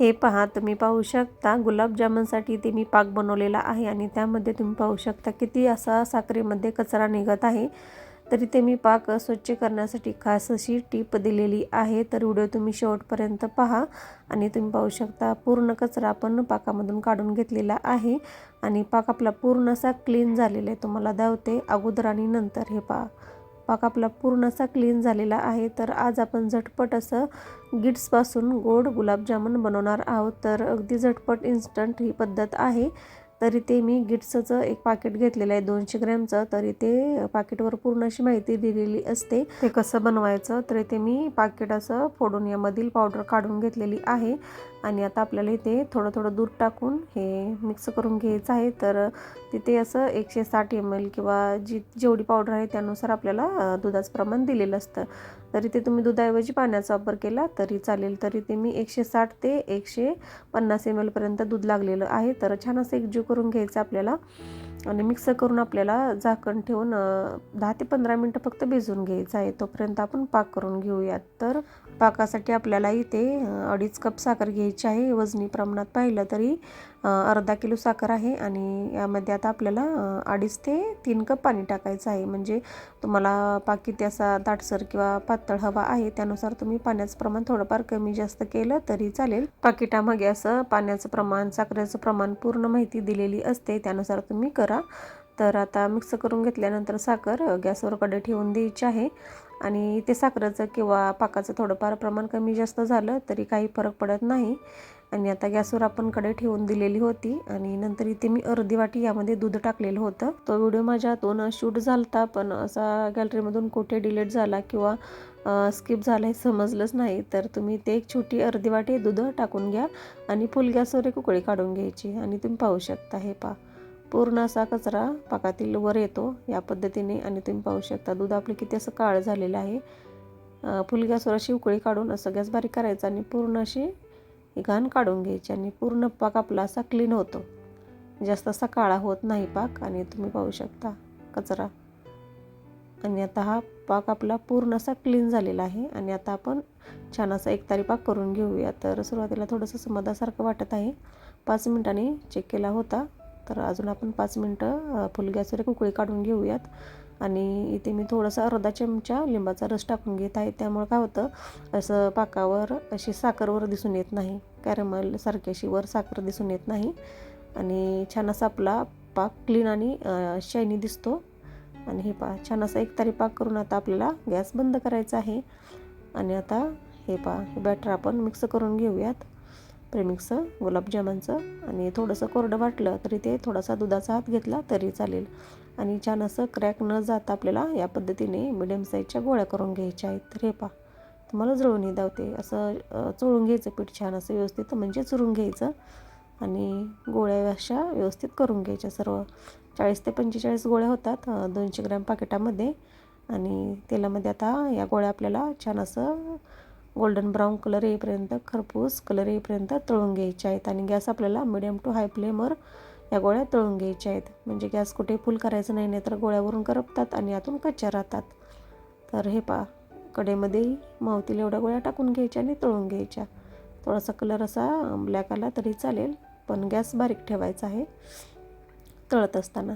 हे पहा तुम्ही पाहू शकता गुलाबजामुनसाठी ते मी पाक बनवलेला आहे आणि त्यामध्ये तुम्ही पाहू शकता किती असा साखरेमध्ये कचरा निघत आहे. तरी ते मी पाक स्वच्छ करण्यासाठी खास अशी टीप दिलेली आहे. तर व्हिडिओ तुम्ही शेवटपर्यंत पहा आणि तुम्ही पाहू शकता पूर्ण कचरा आपण पाकामधून काढून घेतलेला आहे आणि पाक आपला पूर्ण असा क्लीन झालेला आहे. तुम्हाला दावते अगोदर आणि नंतर हे पहा. पाक आपला पूर्ण असा क्लीन झालेला आहे. तर आज आपण झटपट असं गिट्सपासून गोड गुलाबजामुन बनवणार आहोत. तर अगदी झटपट इन्स्टंट ही पद्धत आहे. तरी ते मी गिट्सचं एक पाकिट घेतलेलं आहे दोनशे ग्रॅमचं. तरी ते पाकिटवर पूर्ण अशी माहिती दिलेली असते. ते कसं बनवायचं तरी ते मी पाकिट असं फोडून यामधील पावडर काढून घेतलेली आहे. आणि आता आपल्याला इथे थोडं थोडं दूध टाकून हे मिक्स करून घ्यायचं आहे. तर तिथे असं एकशे साठ एम एल किंवा जी जेवढी पावडर आहे त्यानुसार आपल्याला दुधाचं प्रमाण दिलेलं असतं. तरी ते तुम्ही दुधाऐवजी पाण्याचा वापर केला तरी चालेल. तरी ते मी एकशे साठ ते एकशे पन्नास एम एलपर्यंत दूध लागलेलं आहे. तर छान असं एकजीव करून घ्यायचं आपल्याला. आणि मिक्स करून आपल्याला झाकण ठेवून दहा ते पंधरा मिनटं फक्त भिजवून घ्यायचं आहे. तोपर्यंत आपण पाक करून घेऊयात. तर पाकासाठी आपल्याला इथे अडीच कप साखर घ्यायची आहे. वजनी प्रमाणात पाहिलं तरी अर्धा किलो साखर आहे. आणि यामध्ये आता आपल्याला अडीच ते तीन कप पाणी टाकायचं आहे. म्हणजे तुम्हाला पाक किती असा दाटसर किंवा पातळ हवा आहे त्यानुसार तुम्ही पाण्याचं प्रमाण थोडंफार कमी जास्त केलं तरी चालेल. पाकिटामागे असं पाण्याचं प्रमाण साखरेचं प्रमाण पूर्ण माहिती दिलेली असते. त्यानुसार तुम्ही करा. तर आता मिक्स करून घेतल्यानंतर साखर गॅसवर कडे ठेवून द्यायची आहे. आणि ते साखरेचं किंवा पाकाचं थोडंफार प्रमाण कमी जास्त झालं तरी काही फरक पडत नाही. आणि आता गॅसवर आपण कडे ठेवून दिलेली होती आणि नंतर इथे मी अर्धी वाटी यामध्ये दूध टाकलेलं होतं. तो व्हिडिओ माझ्यातून शूट झालता पण असा गॅलरीमधून कुठे डिलीट झाला किंवा स्किप झालं हे समजलंच नाही. तर तुम्ही ते एक छोटी अर्धी वाटी दूध टाकून घ्या आणि फुल गॅसवर एक उकळी काढून घ्यायची आणि तुम्ही पाहू शकता. हे पा पूर्ण असा कचरा पाकातील वर येतो. या पद्धतीने आणि तुम्ही पाहू शकता दूध आपले किती असं काळ झालेलं आहे. फुल गॅसवर अशी उकळी काढून असं गॅस बारीक करायचा आणि पूर्ण अशी घाण काढून घ्यायची आणि पूर्ण पाक आपला असा क्लीन होतो. जास्त असा काळा होत नाही पाक आणि तुम्ही पाहू शकता कचरा. आणि आता हा पाक आपला पूर्ण असा क्लीन झालेला आहे आणि आता आपण छान असा एकतारी पाक करून घेऊया. तर सुरुवातीला थोडंसं समाधासारखं वाटत आहे. पाच मिनिटांनी चेक केला होता. तर अजून आपण पाच मिनटं फुल गॅसवर एक उकळी काढून घेऊयात. आणि इथे मी थोडासा अर्धा चमचा लिंबाचा रस टाकून घेत आहे. त्यामुळे काय होतं असं पाकावर अशी साखरवर दिसून येत नाही. कॅरमल अशी वर साखर दिसून येत नाही. आणि छान असा आपला पाक क्लीन आणि शायनी दिसतो. आणि हे पा छान असा एक तारी पाक करून आता आपल्याला गॅस बंद करायचा आहे. आणि आता हे पा हे बॅटर आपण मिक्स करून घेऊयात. प्रेमिक्स गुलाबजामांचं आणि थोडंसं कोरडं वाटलं तरी ते थोडासा दुधाचा हात घेतला तरी चालेल. आणि छान असं क्रॅक न जाता आपल्याला या पद्धतीने मिडियम साईजच्या गोळ्या करून घ्यायच्या आहेत. तर हे पा तुम्हाला जळूनही धावते. असं चोळून घ्यायचं पीठ छान असं व्यवस्थित म्हणजे चुरून घ्यायचं आणि गोळ्या अशा व्यवस्थित करून घ्यायच्या. सर्व चाळीस ते पंचेचाळीस गोळ्या होतात दोनशे ग्रॅम पाकिटामध्ये आणि तेलामध्ये आता या गोळ्या आपल्याला छान असं गोल्डन ब्राऊन कलर येईपर्यंत खरपूस कलर येईपर्यंत तळून घ्यायचे आहेत. आणि गॅस आपल्याला मिडियम टू हाय फ्लेमवर या गोळ्या तळून घ्यायच्या आहेत. म्हणजे गॅस कुठे फुल करायचं नाही नाही तर गोळ्यावरून करपतात आणि आतून कच्च्या राहतात. तर हे पा कडेमध्ये मावतील एवढ्या गोळ्या टाकून घ्यायच्या आणि तळून घ्यायच्या. थोडासा कलर असा ब्लॅक आला तरी चालेल पण गॅस बारीक ठेवायचा आहे तळत असताना.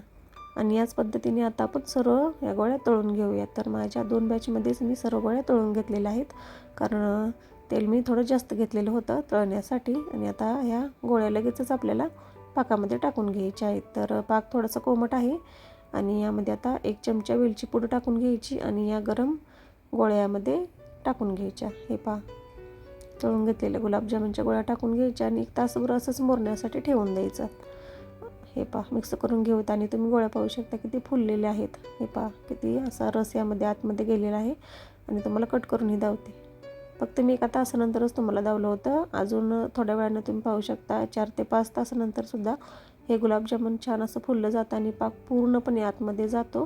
आणि याच पद्धतीने आता आपण सर्व या गोळ्या तळून घेऊयात. तर माझ्या दोन बॅचमध्येच मी सर्व गोळ्या तळून घेतलेल्या आहेत. कारण तेल मी थोडं जास्त घेतलेलं होतं तळण्यासाठी. आणि आता ह्या गोळ्या लगेचच आपल्याला पाकामध्ये टाकून घ्यायच्या आहेत. तर पाक थोडासा कोमट आहे. आणि यामध्ये आता एक चमचा वेलची पूड टाकून घ्यायची आणि या गरम गोळ्यामध्ये टाकून घ्यायच्या. हे पा तळून घेतलेल्या गुलाबजामुनच्या गोळ्या टाकून घ्यायच्या आणि एक तासभर असंच मोरण्यासाठी ठेवून द्यायचं. हे पा मिक्स करून घेऊत आणि तुम्ही गोळ्या पाहू शकता किती फुललेले आहेत. हे पा किती असा रस यामध्ये आतमध्ये गेलेला आहे. आणि तुम्हाला कट करूनही धावते फक्त मी एका तासानंतरच तुम्हाला धावलं होतं. अजून थोड्या वेळानं तुम्ही पाहू शकता चार ते पाच तासानंतरसुद्धा हे गुलाबजामुन छान असं फुललं जातं आणि पाक पूर्णपणे आतमध्ये जातो.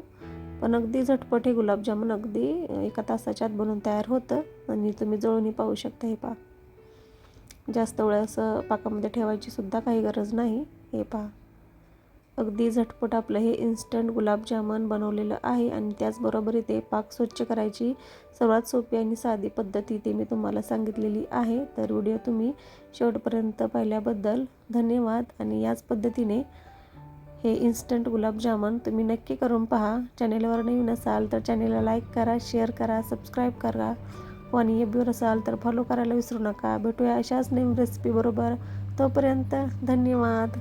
पण अगदी झटपट हे गुलाबजामुन अगदी एका तासाच्या आत बनवून तयार होतं. आणि तुम्ही जळूनही पाहू शकता हे पा जास्त वेळ असं पाकामध्ये ठेवायची सुद्धा काही गरज नाही. हे पहा. अगदी झटपट आपलं हे इन्स्टंट गुलाबजामुन बनवलेलं आहे आणि त्याचबरोबर इथे पाक स्वच्छ करायची सर्वात सोपी आणि साधी पद्धत इथे मी तुम्हाला सांगितलेली आहे. तर व्हिडिओ तुम्ही शेवटपर्यंत पाहिल्याबद्दल धन्यवाद आणि याच पद्धतीने हे इन्स्टंट गुलाबजामुन तुम्ही नक्की करून पहा. चॅनेलवर नवीन असाल तर चॅनेलला लाईक करा शेअर करा सबस्क्राईब करा. व आणि एबीवर असाल तर फॉलो करायला विसरू नका. भेटूया अशाच नवीन रेसिपीबरोबर तोपर्यंत धन्यवाद.